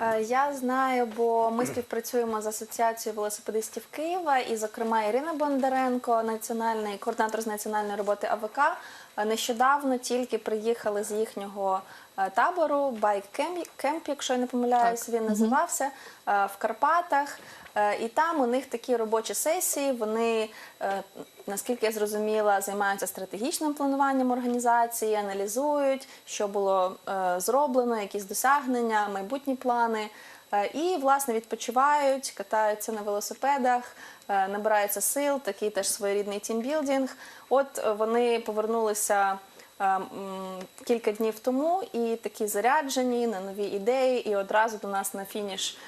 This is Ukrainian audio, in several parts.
Е, Я знаю, бо ми співпрацюємо з асоціацією велосипедистів Києва, і, зокрема, Ірина Бондаренко, національний координатор з національної роботи АВК, е, нещодавно тільки приїхали з їхнього е, табору Байк Кемп, якщо я не помиляюсь, він називався в Карпатах. Е, І там у них такі робочі сесії. Вони, е, наскільки я зрозуміла, займаються стратегічним плануванням організації, аналізують, що було е, зроблено, якісь досягнення, майбутні плани. І, власне, відпочивають, катаються на велосипедах, набираються сил, такий теж своєрідний тімбілдинг. От вони повернулися кілька днів тому і такі заряджені на нові ідеї, і одразу до нас на фініш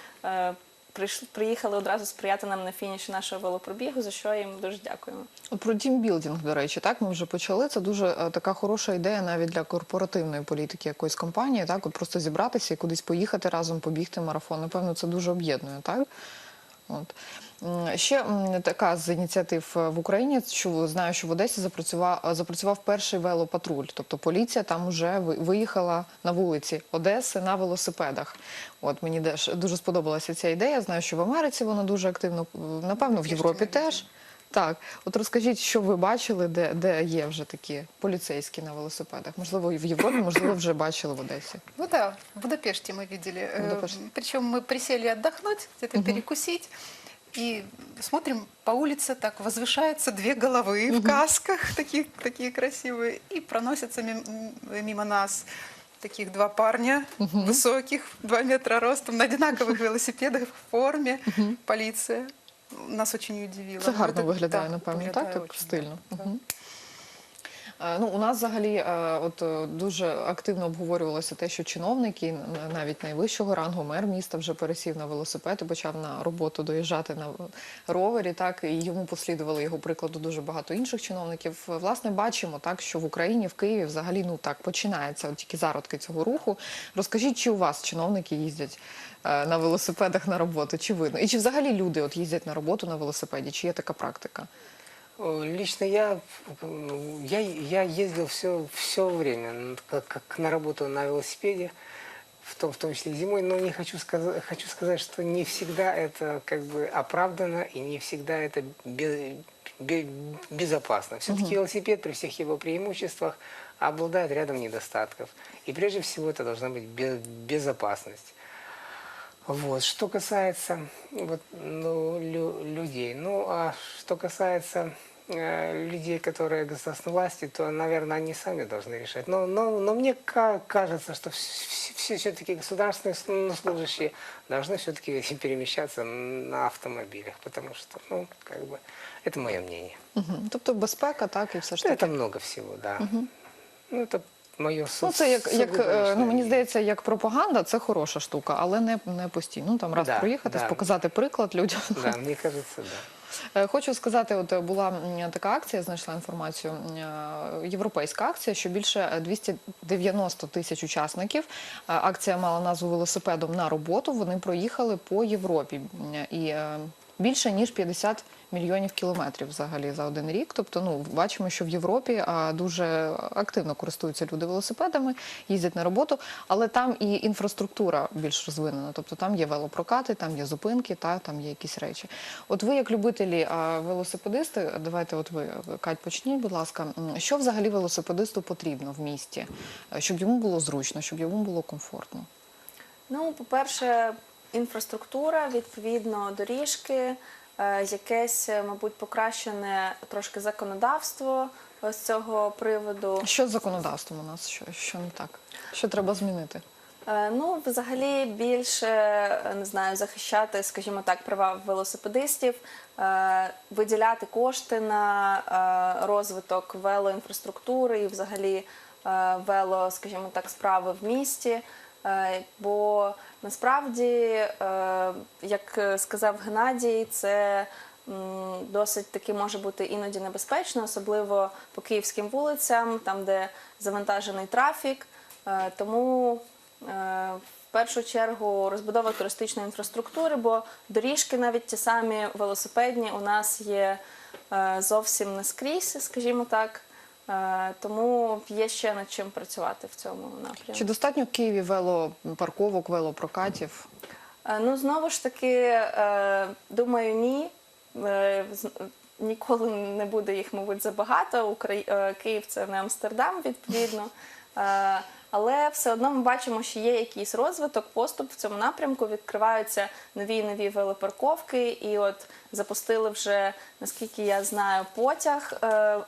приїхали одразу сприяти нам на фініші нашого велопробігу, за що їм дуже дякуємо. Про тімбілдинг, до речі, так ми вже почали. Це дуже е, така хороша ідея навіть для корпоративної політики якоїсь компанії. Так, от просто зібратися і кудись поїхати разом, побігти марафон. Напевно, це дуже об'єднує, так? От. М, Ще м, така з ініціатив е, в Україні, що знаю, що в Одесі запрацював, запрацював перший велопатруль. Тобто поліція там вже ви- виїхала на вулиці Одеси на велосипедах. От мені теж дуже сподобалася ця ідея. Знаю, що в Америці вона дуже активно, е, напевно, в Європі теж. Так, от розкажіть, що ви бачили, де, де є вже такі поліцейські на велосипедах? Можливо, і в Європі, можливо, вже бачили в Одесі. Ну да, в Будапеште мы видели. Э, Будапешт. Причем мы присели отдохнуть, где-то перекусить. И смотрим, по улице так возвышаются две головы в касках, такие, такие красивые, и проносятся мим- м- мимо нас таких два парня высоких, два метра ростом, на одинаковых велосипедах в форме, полиция. Нас очень удивило. Це Ну, гарно это- виглядає, да, напевно, виглядає так, так очень стильно. гарно, Мгм. Е, Ну, у нас взагалі е, от е, дуже активно обговорювалося те, що чиновники, навіть найвищого рангу, мер міста вже пересів на велосипед і почав на роботу доїжджати на ровері. Так і йому послідували його прикладу дуже багато інших чиновників. Власне, бачимо так, що в Україні, в Києві, взагалі, ну так починається от тільки зародки цього руху. Розкажіть, чи у вас чиновники їздять на велосипедах на роботу? Чи видно? І чи взагалі люди от їздять на роботу на велосипеді? Чи є така практика? О, Лично я, ну, я, я ездил все, все время н- как, как на работу на велосипеде, в том, в том числе зимой, но не хочу сказать, хочу сказать, что не всегда это как бы оправдано и не всегда это без- бе- безопасно. Все-таки велосипед при всех его преимуществах обладает рядом недостатков. И прежде всего это должна быть бе- безопасность. Вот. Что касается вот, ну, лю- людей, ну а что касается э, людей, которые государственной власти, то, наверное, они сами должны решать. Но, но, но мне ка- кажется, что все, все-таки государственные слу- служащие должны все-таки перемещаться на автомобилях, потому что, ну, как бы, это мое мнение. Угу. Тобто безпека, так, і все ж таки. Это много всего, да. Ну, это мое Ну, це як, як е, ну, мені здається, як пропаганда, це хороша штука, але не, не постійно. Ну там раз Да, проїхатись, да. показати приклад людям. Да, мне кажется, да. Е, Хочу сказати, от е, була м, така акція, знайшла інформацію, е, європейська акція, що більше е, 290 тисяч учасників. Е, Акція мала назву велосипедом на роботу. Вони проїхали по Європі М, і е, більше ніж 50 мільйонів кілометрів взагалі за один рік. Тобто, ну бачимо, що в Європі а, дуже активно користуються люди велосипедами, їздять на роботу, але там і інфраструктура більш розвинена. Тобто там є велопрокати, там є зупинки, та там є якісь речі. От ви, як любителі а, велосипедисти, давайте, от ви Кать, почніть, будь ласка, що взагалі велосипедисту потрібно в місті, е, щоб йому було зручно, щоб йому було комфортно. Ну, по-перше, інфраструктура, відповідно, доріжки, е, якесь, е, мабуть, покращене трошки законодавство з цього приводу. Що з законодавством у нас? Що, що не так? Що треба змінити? Е, Ну, взагалі, більше е, не знаю, захищати, скажімо так, права велосипедистів, е, виділяти кошти на е, розвиток велоінфраструктури і взагалі е, вело, скажімо так, справи в місті. Е, Бо насправді, е, як сказав Геннадій, це досить таки може бути іноді небезпечно, особливо по київським вулицям, там де завантажений трафік. Е, Тому е, в першу чергу розбудова туристичної інфраструктури, бо доріжки, навіть ті самі велосипедні, у нас є е, зовсім не скрізь, скажімо так. Е, Тому є ще над чим працювати в цьому напрямку. Чи достатньо в Києві велопарковок, велопрокатів? Е, Ну, знову ж таки, е, думаю, ні. Ніколи не буде їх, мабуть, забагато. Київ це не Амстердам, відповідно. Але все одно ми бачимо, що є якийсь розвиток, поступ в цьому напрямку. Відкриваються нові і нові велопарковки. І от запустили вже, наскільки я знаю, потяг, е,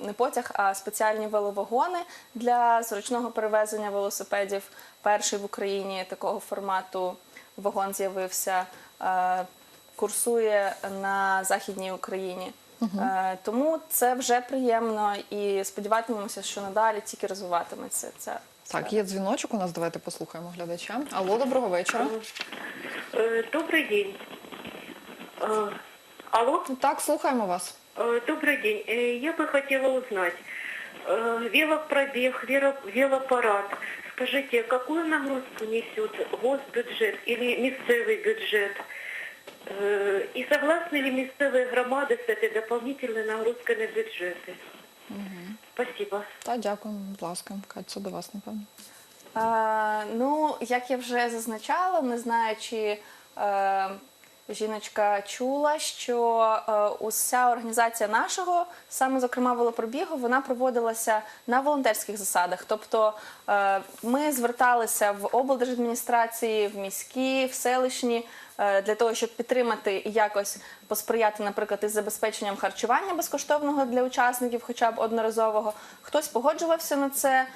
не потяг, а спеціальні веловагони для зручного перевезення велосипедів. Перший в Україні такого формату вагон з'явився, е, курсує на Західній Україні. Е, Тому це вже приємно і сподіватимемося, що надалі тільки розвиватиметься ця. Так, є дзвіночок у нас. Давайте послухаємо глядача. Алло, доброго вечора. Э, Добрый день. Э, Алло, Так, слухаємо вас. Э, добрый день. Э, Я бы хотела узнать, э, велопробег, вело- велопарад, скажите, какую нагрузку несет госбюджет или местный бюджет? Э, И согласны ли местные громады с этой дополнительной нагрузкой на бюджеты? Спасибо. Та дякуємо, будь ласка. Кать, це до вас, напевно. Е, ну, як я вже зазначала, не знаю, чи е, жіночка чула, що е, уся організація нашого, саме зокрема велопробігу, вона проводилася на волонтерських засадах. Тобто е, ми зверталися в облдержадміністрації, в міські, в селищні. Е, Для того щоб підтримати і якось посприяти, наприклад, із забезпеченням харчування безкоштовного для учасників, хоча б одноразового, хтось погоджувався на це.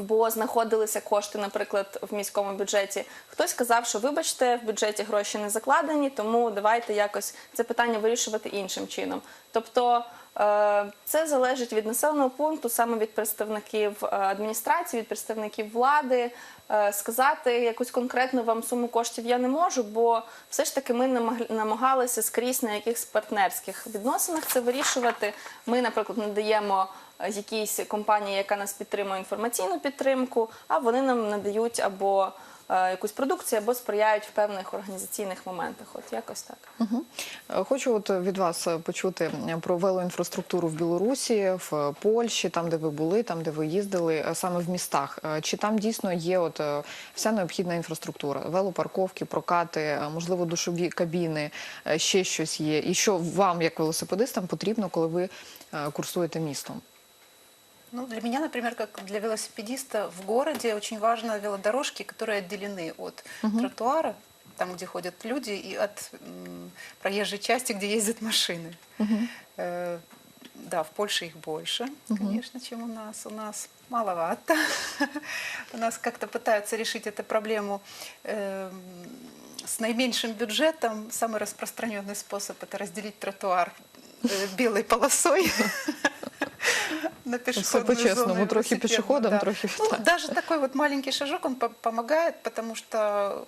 Бо знаходилися кошти, наприклад, в міському бюджеті. Хтось казав, що вибачте, в бюджеті гроші не закладені, тому давайте якось це питання вирішувати іншим чином. Тобто е, це залежить від населеного пункту, саме від представників е, адміністрації, від представників влади. Е, Сказати якусь конкретну вам суму коштів я не можу, бо все ж таки ми намаг- намагалися скрізь на якихось партнерських відносинах це вирішувати. Ми, наприклад, надаємо якійсь компанії, яка нас підтримує інформаційну підтримку, а вони нам надають або е, якусь продукцію, або сприяють в певних організаційних моментах. От якось так. Е, Хочу от від вас е, почути е, про велоінфраструктуру в Білорусі, в е, Польщі, там, де ви були, там, де ви їздили, е, саме в містах. Е, Чи там дійсно є от е, вся необхідна інфраструктура? Велопарковки, прокати, е, можливо, душові кабіни, е, ще щось є. І що вам, як велосипедистам, потрібно, коли ви е, курсуєте містом? Ну, для меня, например, как для велосипедиста в городе очень важно велодорожки, которые отделены от тротуара, там, где ходят люди, и от проезжей части, где ездят машины. Э, да, в Польше их больше, конечно, чем у нас. У нас маловато. У нас как-то пытаются решить эту проблему эм, с наименьшим бюджетом. Самый распространенный способ – это разделить тротуар э, белой полосой. На Все по-чесному, зону трохи пешеходам, да. трохи Ну, даже такой вот маленький шажок, он по- помогает, потому что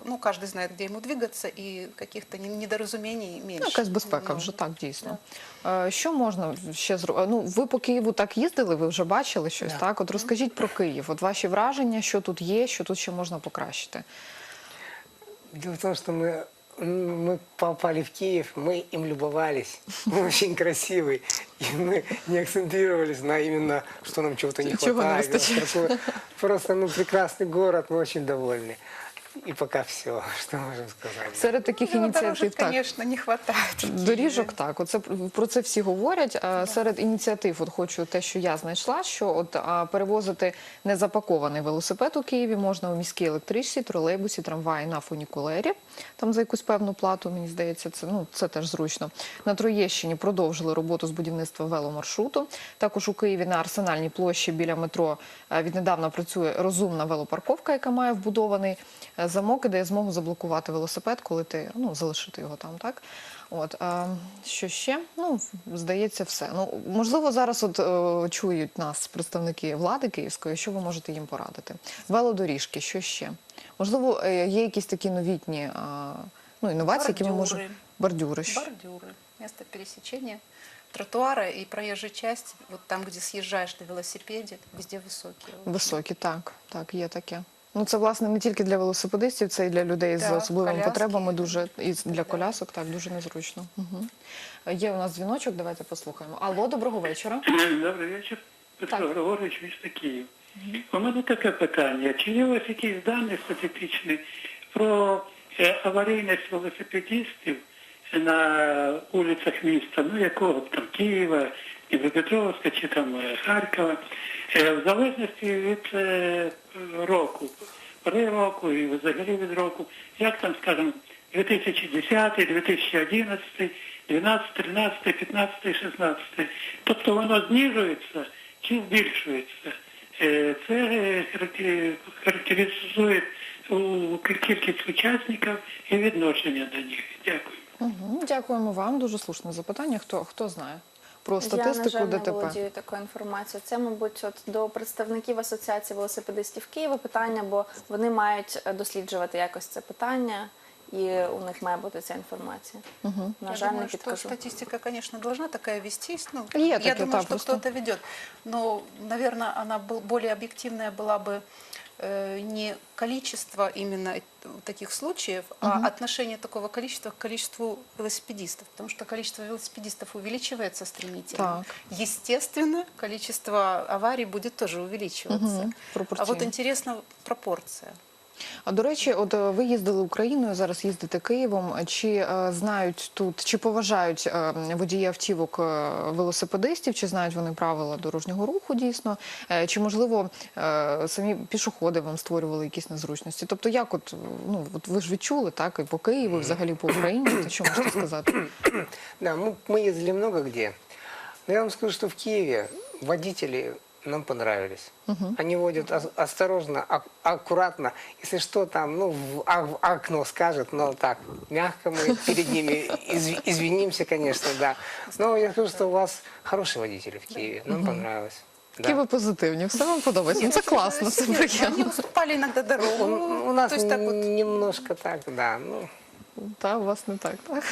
ну, каждый знает, где ему двигаться, и каких-то не- недоразумений меньше. Ну, якась безпека Ну, вже так дійсно. Е, Що можна ще зробити? Ну, ви по Києву так їздили, ви вже бачили щось, Да. так? От розкажіть про Київ. От ваші враження, що тут є, що тут ще можна покращити. Дело в том, что мы, м, мы попали в Киев, мы им любовались. Он очень красивый. И мы не акцентировались на именно, что нам чего-то не Чего не хватает. выстачает. Такое- Просто ну, прекрасный город, мы очень довольны. И пока все, что можем сказать. Серед таких велодорожек, ініціатив, так. конечно, не хватает. в Киеве. Доріжок так, оце про це всі говорять. А Серед ініціатив, от хочу те, що я знайшла, що от а, перевозити незапакований велосипед у Києві можна у міській електричці, тролейбусі, трамваї на фунікулері. Там за якусь певну плату, мені здається, це ну це теж зручно. На Троєщині продовжили роботу з будівництва веломаршруту. Також у Києві на арсенальній площі біля метро віднедавна працює розумна велопарковка, яка має вбудований е, замок і дає змогу заблокувати велосипед, коли ти ну залишити його там, так. От а, що ще? Ну здається, все. Ну можливо, зараз от е, чують нас представники влади київської. Що ви можете їм порадити? Велодоріжки, що ще? Можливо, е, є якісь такі новітні а, ну, інновації, які ми можемо Бордюри. бордюри. що- Бордюры, место пересечения тротуара и проезжей части, вот там, где съезжаешь на велосипеде, везде высокие. Високі, так, так, є таке. Ну це власне не тільки для велосипедистів, це і для людей з особливими коляски. потребами. Дуже і для колясок, так дуже незручно. Угу. Є у нас дзвіночок, давайте послухаємо. Алло, доброго вечора. Добрий вечір, Петро Григорович, місто Київ. У мене таке питання. Чи є у вас якісь дані статистичні про е, аварійність велосипедистів на вулицях міста, ну якого б там Києва, Дніпропетровська чи там е, Харкова, Е, в залежності від е, року, пори року і взагалі від року, як там, скажімо, 2010, 2011, 12, 13, 15, 16. Тобто воно знижується чи збільшується. Це характеризує кількість учасників і відношення до них. Дякую. Угу. Дякуємо вам. Дуже слушне запитання. Хто хто знає про Я, на статистику жаль, не ДТП? володію такою інформацією. Це, мабуть, от до представників Асоціації велосипедистів Києва питання, бо вони мають е, досліджувати якось це питання, і у них має бути ця інформація. Угу. На Я жаль, думаю, не что підкажу. статистика, конечно, должна такая вестись. Ну, Є я таке, думаю, так, что просто. кто-то ведет. Но, наверное, она был, более объективная была бы э, не количество именно э- таких случаев, а отношение такого количества к количеству велосипедистов. Потому что количество велосипедистов увеличивается стремительно. Так. Естественно, количество аварий будет тоже увеличиваться. Угу. А вот интересна пропорция. А до речі, от е, ви їздили Україною, зараз їздите Києвом. Чи е, знають тут, чи поважають е, водії автівок велосипедистів, чи знають вони правила дорожнього руху дійсно? Чи можливо самі пішоходи вам створювали якісь незручності? Тобто, як от ну от ви ж відчули так і по Києву, і взагалі по Україні, то що можете сказати? Да, мы, мы ездили много где. Я вам скажу, что в Киеве водители нам понравились. Они водят осторожно, аккуратно. Если что там, ну, в, окно скажет, но так, мягко мы перед ними извинимся, конечно, да. Но я скажу, что у вас хорошие водители в Киеве. Нам понравилось. Да. Які ви позитивні, все вам подобається. Це класно, це Серьезно, Они уступали иногда дорогу. у нас так вот немножко так, да. Ну, Та у вас не так, так?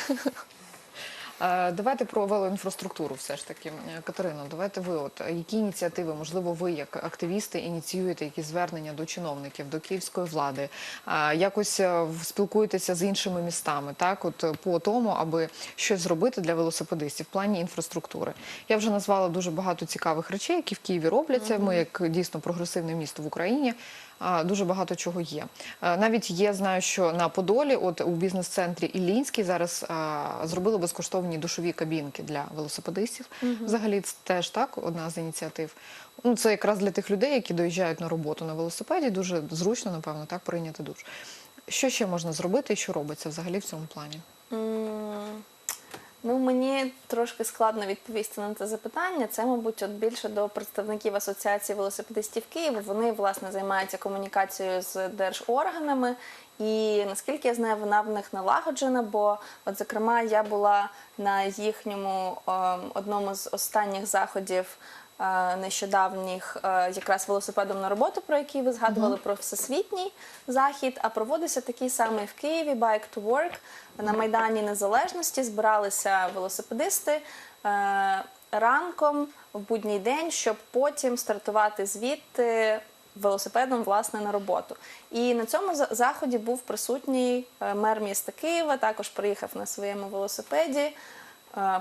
Е, Давайте про велоінфраструктуру все ж таки. Е, Катерино, давайте ви, от які ініціативи, можливо, ви як активісти ініціюєте якісь звернення до чиновників, до київської влади, е, якось спілкуєтеся з іншими містами, так, от по тому, аби щось зробити для велосипедистів в плані інфраструктури. Я вже назвала дуже багато цікавих речей, які в Києві робляться. Ми як дійсно прогресивне місто в Україні. Дуже багато чого є. Е, Навіть є, знаю, що на Подолі, от у бізнес-центрі Іллінський зараз зробили безкоштовні душові кабінки для велосипедистів. Взагалі, це теж так, одна з ініціатив. Ну, це якраз для тих людей, які доїжджають на роботу на велосипеді. Дуже зручно, напевно, так прийняти душ. Що ще можна зробити і що робиться взагалі в цьому плані? Ну, мені трошки складно відповісти на це запитання. Це, мабуть, от більше до представників Асоціації велосипедистів Києва. Вони, власне, займаються комунікацією з держорганами. І наскільки я знаю, вона в них налагоджена, бо, от, зокрема, я була на їхньому е, одному з останніх заходів нещодавніх е, якраз велосипедом на роботу, про який ви згадували про всесвітній захід. А проводився такий самий в Києві Bike to Work на Майдані Незалежності. Збиралися велосипедисти е, ранком в будній день, щоб потім стартувати звідти. Велосипедом власне на роботу, і на цьому заході був присутній е, мер міста Києва. Також приїхав на своєму велосипеді, е,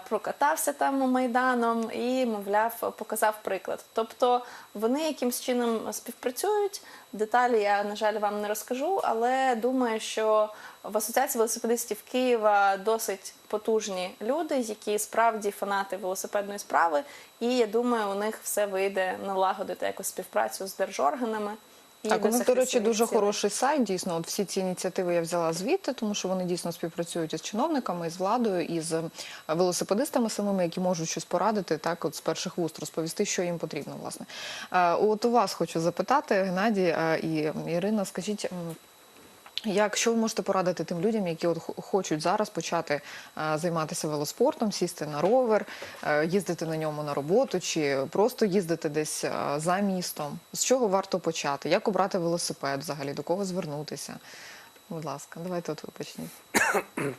прокатався там майданом і, мовляв, показав приклад. Тобто вони якимсь чином співпрацюють. Деталі я, на жаль, вам не розкажу, але думаю, що в Асоціації велосипедистів Києва досить потужні люди, які справді фанати велосипедної справи. І я думаю, у них все вийде налагодити якусь співпрацю з держорганами. Так, у них, до речі, дуже цілей. хороший сайт. Дійсно, от всі ці ініціативи я взяла звідти, тому що вони дійсно співпрацюють із чиновниками, із владою, і з е, велосипедистами самими, які можуть щось порадити, так от з перших вуст розповісти, що їм потрібно. Власне, Е, от у вас хочу запитати, Геннадій е, і Ірина, скажіть. Як що ви можете порадити тим людям, які от хочуть зараз почати е, займатися велоспортом, сісти на ровер, е, їздити на ньому на роботу, чи просто їздити десь е, за містом? З чого варто почати? Як обрати велосипед взагалі? До кого звернутися? Будь ласка, давайте от ви почніть.